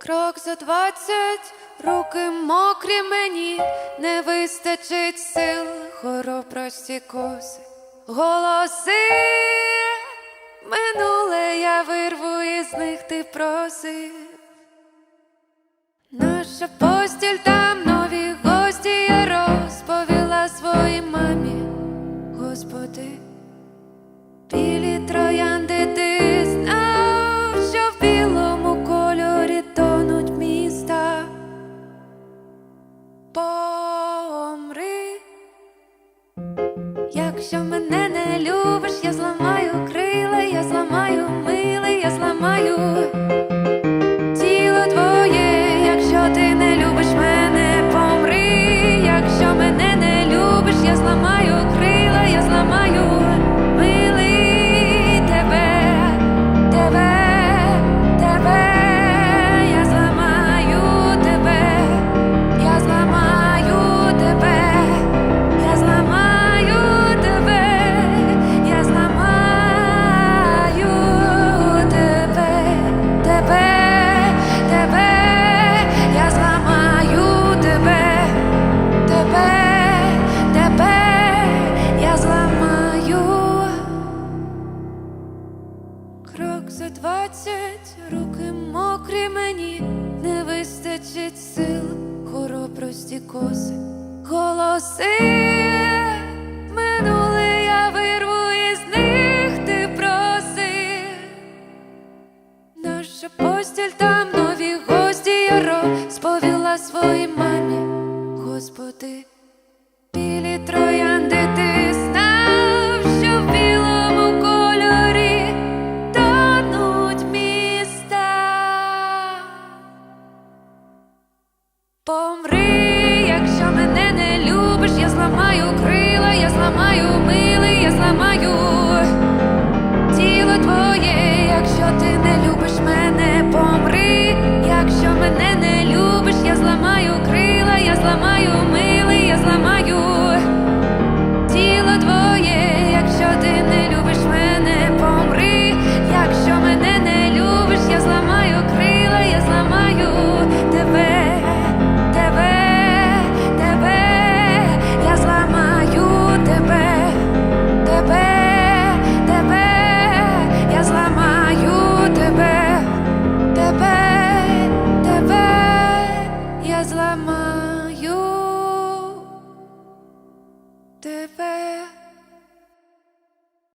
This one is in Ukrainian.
Крок за двадцять, руки мокрі мені, не вистачить сил, хоробрості коси, голоси. Минуле, я вирву із них ти просив. Наша постіль там нові гості я розповіла своїй мамі, Господи, якщо мене не любиш, я зламаю крила, я зламаю мили, я зламаю золоті коси, голоси минули, я вирву із них ти проси, наша постіль там нові гості яро сповіла своїй мамі, Господи. зламаю крила, я зламаю мили, я зламаю тіло твоє, якщо ти не любиш мене, помри, якщо мене не любиш, я зламаю крила, я зламаю мили, я зламаю.